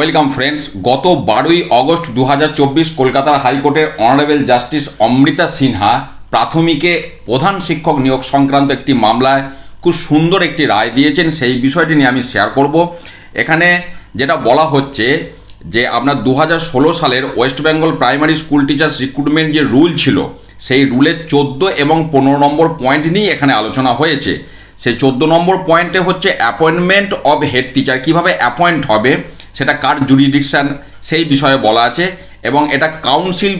Welcome friends গত বারোই August দু কলকাতার হাইকোর্টের অনারেবল জাস্টিস অমৃতা সিনহা প্রাথমিকে প্রধান শিক্ষক নিয়োগ সংক্রান্ত একটি মামলায় খুব সুন্দর একটি রায় দিয়েছেন। সেই বিষয়টি নিয়ে আমি শেয়ার করব। এখানে যেটা বলা হচ্ছে যে আপনার দু হাজার ষোলো সালের West Bengal primary school teachers recruitment যে রুল ছিল, সেই রুলের চোদ্দ এবং পনেরো নম্বর পয়েন্ট নিয়ে এখানে আলোচনা হয়েছে। সেই চোদ্দ নম্বর পয়েন্টে হচ্ছে অ্যাপয়েন্টমেন্ট অব হেড টিচার কীভাবে অ্যাপয়েন্ট হবে? সেটা কার জুরিডিকশান সেই বিষয়ে বলা আছে এবং এটা কাউন্সিল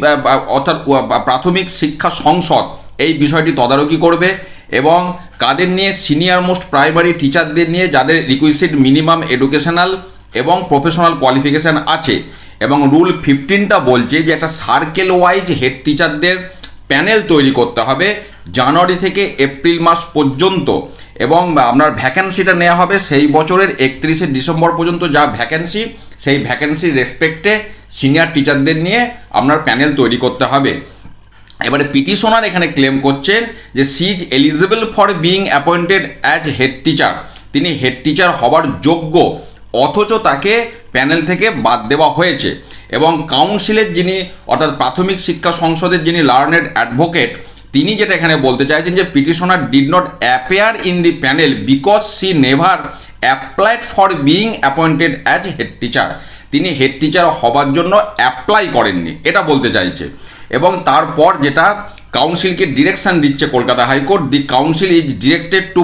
অর্থাৎ প্রাথমিক শিক্ষা সংসদ এই বিষয়টি তদারকি করবে এবং কাদের নিয়ে সিনিয়র মোস্ট প্রাইমারি টিচারদের নিয়ে যাদের রিকুইসিড মিনিমাম এডুকেশনাল এবং প্রফেশনাল কোয়ালিফিকেশান আছে এবং রুল ফিফটিনটা বলছে যে একটা সার্কেল ওয়াইজ হেড টিচারদের প্যানেল তৈরি করতে হবে জানুয়ারি থেকে এপ্রিল মাস পর্যন্ত এবং আপনার ভ্যাকেন্সিটা নেওয়া হবে সেই বছরের একত্রিশে ডিসেম্বর পর্যন্ত যা ভ্যাকেন্সি সেই ভ্যাকেন্সির রেসপেক্টে সিনিয়র টিচারদের নিয়ে আপনার প্যানেল তৈরি করতে হবে। এবারে পিটিশনার এখানে ক্লেম করছেন যে she is eligible for being appointed as head teacher তিনি হেড টিচার হবার যোগ্য, অথচ তাকে প্যানেল থেকে বাদ দেওয়া হয়েছে। এবং কাউন্সিলের যিনি, অর্থাৎ প্রাথমিক শিক্ষা সংসদের যিনি লার্নেড অ্যাডভোকেট তিনি যেটা এখানে বলতে চাইছেন যে petitioner did not appear in the panel because she never applied for being appointed as head teacher তিনি হেড টিচার হবার জন্য অ্যাপ্লাই করেননি, এটা বলতে চাইছে। এবং তারপর যেটা কাউন্সিলকে ডিরেকশন দিচ্ছে Kolkata high court the council is directed to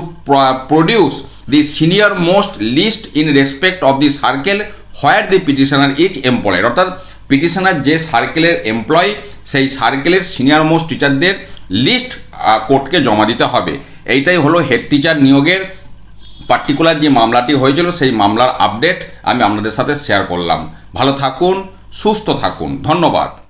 produce the senior most list in respect of the circle where the petitioner is employed অর্থাৎ পিটিশনার যে সার্কেলের এমপ্লয় সেই সার্কেলের সিনিয়র মোস্ট টিচারদের লিস্ট কোর্টকে জমা দিতে হবে। এইটাই হলো হেড টিচার নিয়োগের পার্টিকুলার যে মামলাটি হয়েছিল, সেই মামলার আপডেট আমি আপনাদের সাথে শেয়ার করলাম। ভালো থাকুন, সুস্থ থাকুন। ধন্যবাদ।